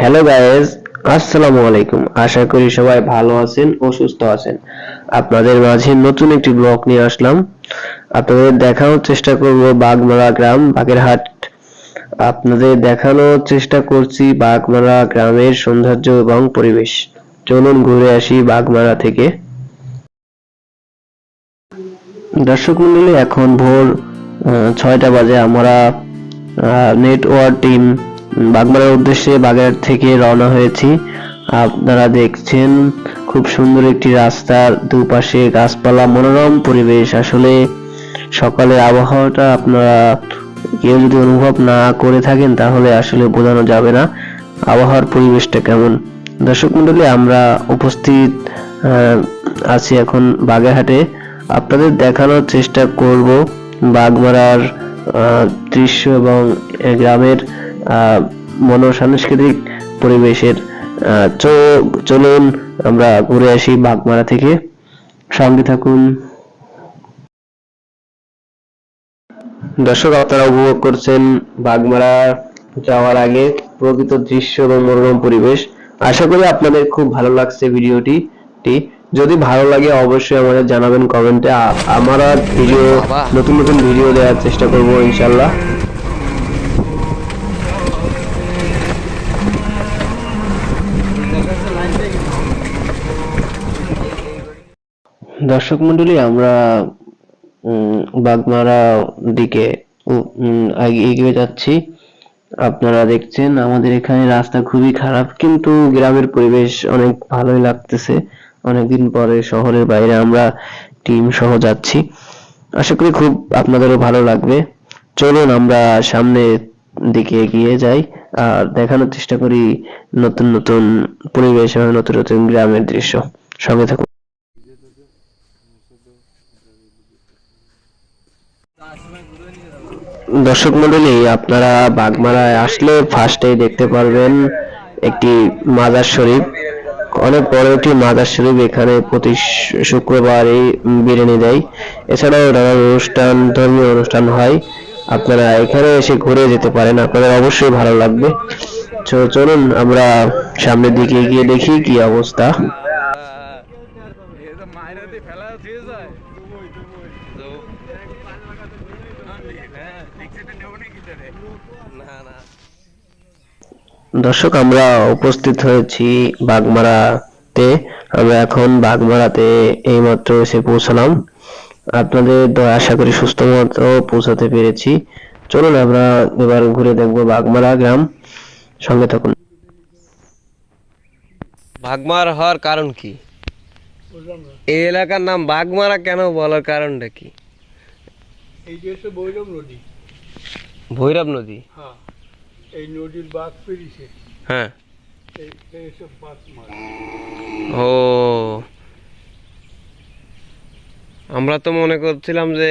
Hello guys আসসালামু আলাইকুম আশা করি সবাই ভালো আছেন ও সুস্থ আছেন। আপনাদের মাঝে নতুন একটি ব্লগ নিয়ে আসলাম। আপনাদের দেখানোর চেষ্টা করব বাগমারা গ্রাম, বাগেরহাট। আপনাদের দেখানোর চেষ্টা করছি বাগমারা গ্রামের সৌন্দর্য এবং পরিবেশ। চলুন ঘুরে আসি বাগমারা থেকে। দর্শক মন্ডলী, এখন ভোর ছয়টা বাজে। আমরা নেটওয়ার্ক টিম বাগমারার উদ্দেশ্যে বাগেরহাট থেকে রওনা হয়েছি। আপনারা দেখছেন খুব সুন্দর একটি রাস্তার দুপাশে গাছপালা, মনোরম পরিবেশ। আসলে সকালের আবহাওয়াটা আপনারা কেউ যদি অনুভব না করে থাকেন, তাহলে আসলে বোঝানো যাবে না আবহাওয়ার পরিবেশটা কেমন। দর্শক মন্ডলী আমরা উপস্থিত আছি এখন বাগেরহাটে। আপনাদের দেখানোর চেষ্টা করব বাগমারার দৃশ্য এবং গ্রামের মনোসাংস্কৃতিক পরিবেশের চলুন আমরা ঘুরে আসি বাগমারা থেকে। সঙ্গে থাকুন। দর্শক আপনারা উপভোগ করছেন বাগমারা যাওয়ার আগে প্রকৃত দৃশ্য এবং মনোরম পরিবেশ। আশা করি আপনাদের খুব ভালো লাগছে ভিডিওটি। টি যদি ভালো লাগে অবশ্যই আমাদের জানাবেন কমেন্টে। আমরা ভিডিও নতুন নতুন ভিডিও দেওয়ার চেষ্টা করব ইনশাল্লাহ। দর্শক মন্ডলী, আমরা বাগমারা দিকে এগিয়ে যাচ্ছি। আপনারা দেখছেন, আমাদের এখানে রাস্তা খুবই খারাপ, কিন্তু গ্রামের পরিবেশ অনেক ভালোই লাগতেছে। অনেকদিন পরে শহরের বাইরে আমরা টিম সহ যাচ্ছি। আশা করি খুব আপনাদেরও ভালো লাগবে। চলুন, আমরা সামনে দিকে এগিয়ে যাই। আর দেখানোর চেষ্টা করি নতুন নতুন পরিবেশ এবং নতুন নতুন গ্রামের দৃশ্য। সঙ্গে থাকুন। দর্শক মন্ডলী, আপনারা বাগমারায় আসলে ফার্স্টেই দেখতে পারবেন একটি মাজার শরীফ। অনেক বড় একটি মাজার শরীফ এখানে প্রতি শুক্রবারই বিরিয়ানি দেয়। এছাড়াও নানান অনুষ্ঠান, ধর্মীয় অনুষ্ঠান হয়। আপনারা এখানে এসে ঘুরে যেতে পারেন, আপনাদের অবশ্যই ভালো লাগবে। চলুন আমরা সামনের দিকে গিয়ে দেখি কি অবস্থা মায়েরাতে ফেলা দিয়ে যায় না না দর্শক আমরা উপস্থিত হয়েছি বাগমারাতে। আমরা এখন বাগমারাতে এইমাত্র এসে পৌঁছলাম। আপনাদের দয়া আশা করি সুস্থ মতো পৌঁছাতে পেরেছি। চলুন আমরা এবার ঘুরে দেখব বাগমারা গ্রাম। সঙ্গে থাকুন। বাগমার হওয়ার কারণ কি? এই এলাকার নাম বাগমারা কেন বলার কারণটা কি? এই যে হচ্ছে নদী। ভৈরব নদী? হ্যাঁ। এই নদীর বাঘ পেরিছে হ্যাঁ। বাঘ ও। আমরা তো মনে করছিলাম যে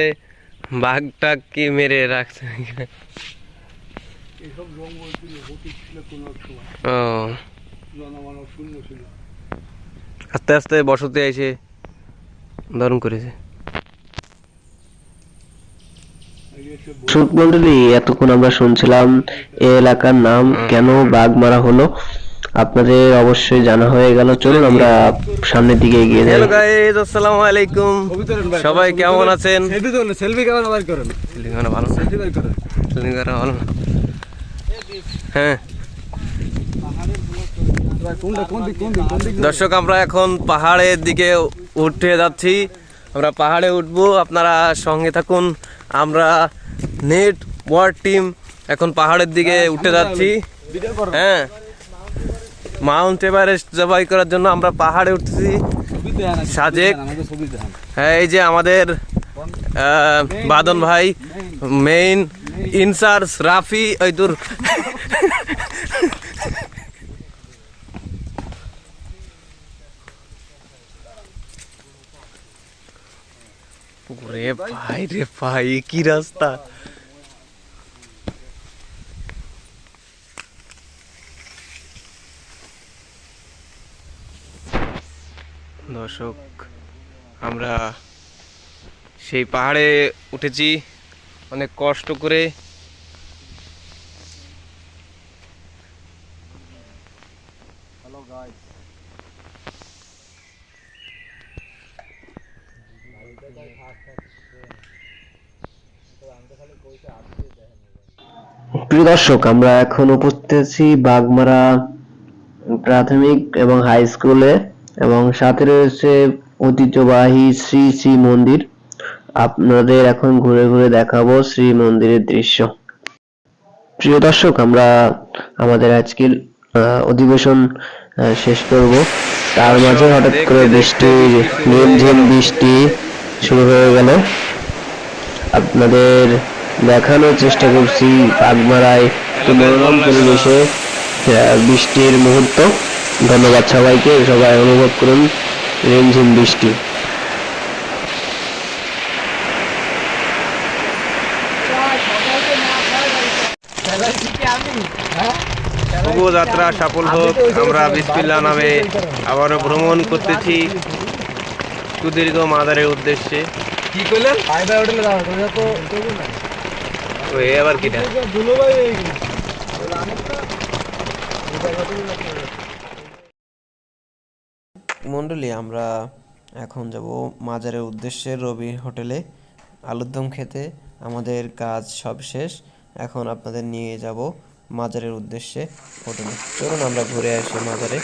বাঘটা কি মেরে রাখছে। এইসব জঙ্গল ছিল হতে ছিল কোনো এক সময়। ও। জনমানব শূন্য ছিল। আস্তে আস্তে বসতি এসে দারুণ করেছে। সুত মন্ডলী এতক্ষণ আমরা শুনছিলাম এই এলাকার নাম কেন বাগমারা হলো? আপনাদের অবশ্যই জানা হয়ে গেল। চলুন আমরা সামনের দিকে এগিয়ে যাই। হ্যালো গাইস আসসালামু আলাইকুম। সবাই কেমন আছেন? সেলফি ধরুন সেলফি কেমন আবার করেন। সেলিংগানা ভালো সেলফি বের করেন। সেলিংগানা ভালো না? হ্যাঁ। দর্শক আমরা এখন পাহাড়ের দিকে উঠে যাচ্ছি। আমরা পাহাড়ে উঠবো আপনারা সঙ্গে থাকুন। আমরা নেট ওয়ার টিম এখন পাহাড়ের দিকে উঠে যাচ্ছি। হ্যাঁ। মাউন্ট এভারেস্ট জবাই করার জন্য আমরা পাহাড়ে উঠছি। ছবি সাজেক। হ্যাঁ এই যে আমাদের বাদন ভাই মেইন ইনচার্জ রাফি ওই দূর রে ভাই রে ভাই কি রাস্তা? দর্শক আমরা সেই পাহাড়ে উঠেছি। অনেক কষ্ট করে। প্রিয় দর্শক আমরা এখন উপস্থিত আছি বাগমারা প্রাথমিক এবং হাই স্কুলে এবং সাথে রয়েছে ঐতিহ্যবাহী শ্রী শ্রী মন্দির। আপনাদের এখন ঘুরে ঘুরে দেখাবো শ্রী মন্দিরের দৃশ্য। প্রিয় দর্শক আমরা আমাদের আজকের অধিবেশন শেষ করব। তার মাঝে হঠাৎ করে বৃষ্টির ঝিমঝিম বৃষ্টি শুরু হয়ে গেল। আপনাদের দেখানোর চেষ্টা করছি বাগমারায় একটু মনোরম পরিবেশে বৃষ্টির মুহূর্ত। ধন্যবাদ সবাইকে সবাই অনুভব করুন রিমঝিম বৃষ্টি। যাত্রা সফল হোক আমরা বিসমিল্লা নামে আবারও ভ্রমণ করতেছি সুদীর্ঘ মাদারের উদ্দেশ্যে। কি করলেন? আবার কিটা? মণ্ডলী আমরা এখন যাব মাজারের উদ্দেশ্যে রবি হোটেলে। আলুর দম খেতে আমাদের কাজ সব শেষ। এখন আপনাদের নিয়ে যাব মাজারের উদ্দেশ্যে হোটেলে। চলুন আমরা ঘুরে আসি মাজারে।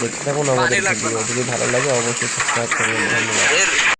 দেখতে থাকুন আমাদের ভিডিও। যদি ভালো লাগে অবশ্যই সাবস্ক্রাইব করবেন। ধন্যবাদ।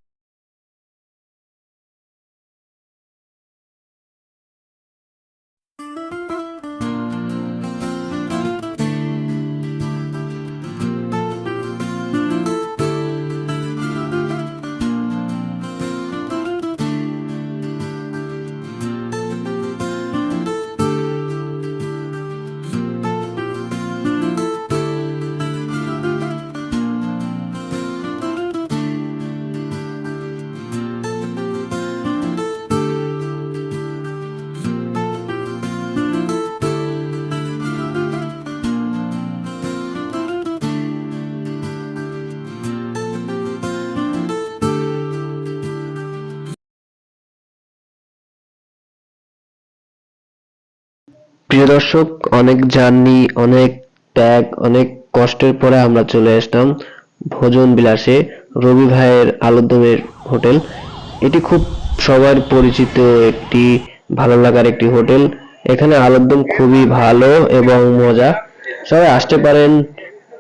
প্রিয় দর্শক, অনেক জার্নি, অনেক ত্যাগ, অনেক কষ্টের পরে আমরা চলে আসলাম ভোজন বিলাসে রবি ভাইয়ের আলুরদমের হোটেল। এটি খুব সবার পরিচিত একটি, ভালো লাগার একটি হোটেল। এখানে আলুরদম খুবই ভালো এবং মজা। সবাই আসতে পারেন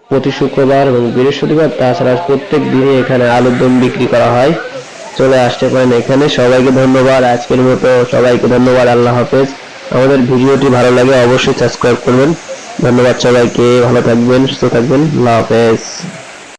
প্রতি শুক্রবার এবং বৃহস্পতিবার। তাছাড়া প্রত্যেক দিনে এখানে আলুর দম বিক্রি করা হয়। চলে আসতে পারেন এখানে। সবাইকে ধন্যবাদ। আজকের মতো সবাইকে ধন্যবাদ। আল্লাহ হাফেজ। আমাদের ভিডিওটি ভালো লাগে অবশ্যই সাবস্ক্রাইব করবেন। ধন্যবাদ সবাইকে, ভালো থাকবেন, সুস্থ থাকবেন। আল্লাহ হাফেজ।